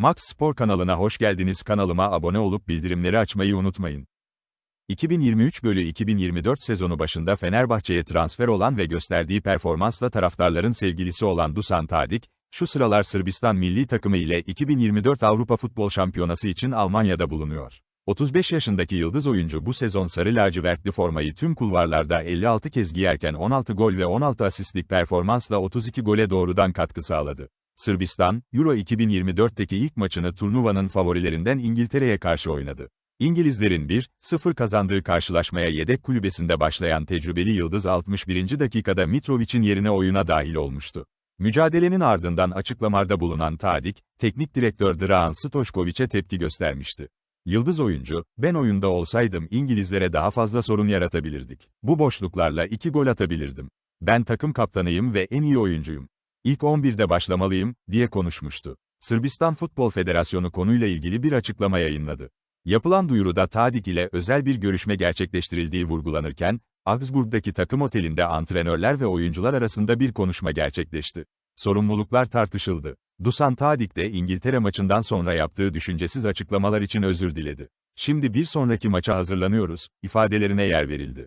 Max Spor kanalına hoş geldiniz. Kanalıma abone olup bildirimleri açmayı unutmayın. 2023 bölü 2024 sezonu başında Fenerbahçe'ye transfer olan ve gösterdiği performansla taraftarların sevgilisi olan Dusan Tadic, şu sıralar Sırbistan milli takımı ile 2024 Avrupa Futbol Şampiyonası için Almanya'da bulunuyor. 35 yaşındaki yıldız oyuncu bu sezon sarı lacivertli formayı tüm kulvarlarda 56 kez giyerken 16 gol ve 16 asistlik performansla 32 gole doğrudan katkı sağladı. Sırbistan, Euro 2024'teki ilk maçını turnuvanın favorilerinden İngiltere'ye karşı oynadı. İngilizlerin 1-0 kazandığı karşılaşmaya yedek kulübesinde başlayan tecrübeli Yıldız 61. dakikada Mitrovic'in yerine oyuna dahil olmuştu. Mücadelenin ardından açıklamalarda bulunan Tadic, teknik direktör Dragan Stoşkoviç'e tepki göstermişti. Yıldız oyuncu, ben oyunda olsaydım İngilizlere daha fazla sorun yaratabilirdik. Bu boşluklarla iki gol atabilirdim. Ben takım kaptanıyım ve en iyi oyuncuyum. İlk 11'de başlamalıyım, diye konuşmuştu. Sırbistan Futbol Federasyonu konuyla ilgili bir açıklama yayınladı. Yapılan duyuruda Tadic ile özel bir görüşme gerçekleştirildiği vurgulanırken, Augsburg'daki takım otelinde antrenörler ve oyuncular arasında bir konuşma gerçekleşti. Sorumluluklar tartışıldı. Dusan Tadic de İngiltere maçından sonra yaptığı düşüncesiz açıklamalar için özür diledi. Şimdi bir sonraki maça hazırlanıyoruz, ifadelerine yer verildi.